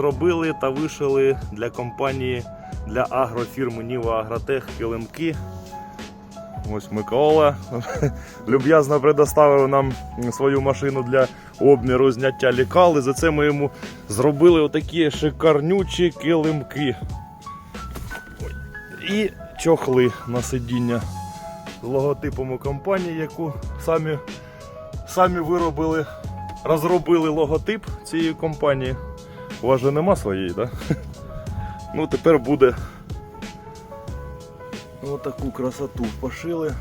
Робили та вишили для компанії для агрофірми Ніва Агротех килимки. Ось Микола люб'язно предоставив нам свою машину для обміру зняття лікал. І за це ми йому зробили отакі шикарнючі килимки. І чохли на сидіння з логотипом компанії, яку самі, самі виробили, розробили логотип цієї компанії. У вас же нема своєї, так? Да? Ну тепер буде отаку красоту пошили.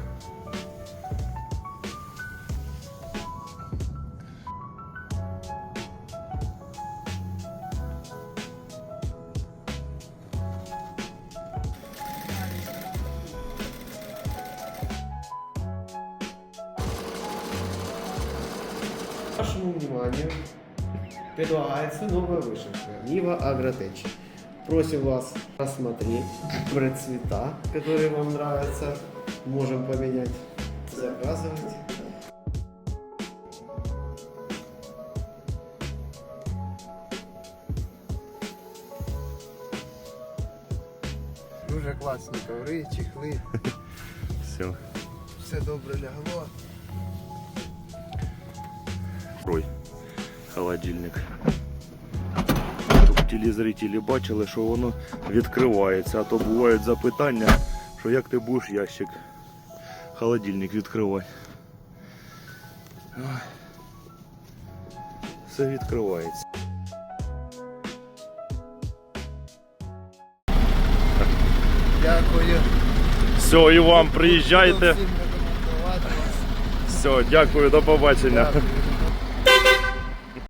Вашему вниманию предлагается новая вышивка Нива Агротеч. Просим вас рассмотреть, выбрать цвета, которые вам нравятся. Можем поменять, заказывать. Дуже класні коври, чехли, Все. все добре лягло. Ой, холодильник. Щоб телезрителі бачили, що воно відкривається, а то бувають запитання, що як ти будеш ящик, холодильник відкривати. Все відкривається. Дякую. Все, і вам приїжджайте. Все, дякую, до побачення. Дякую.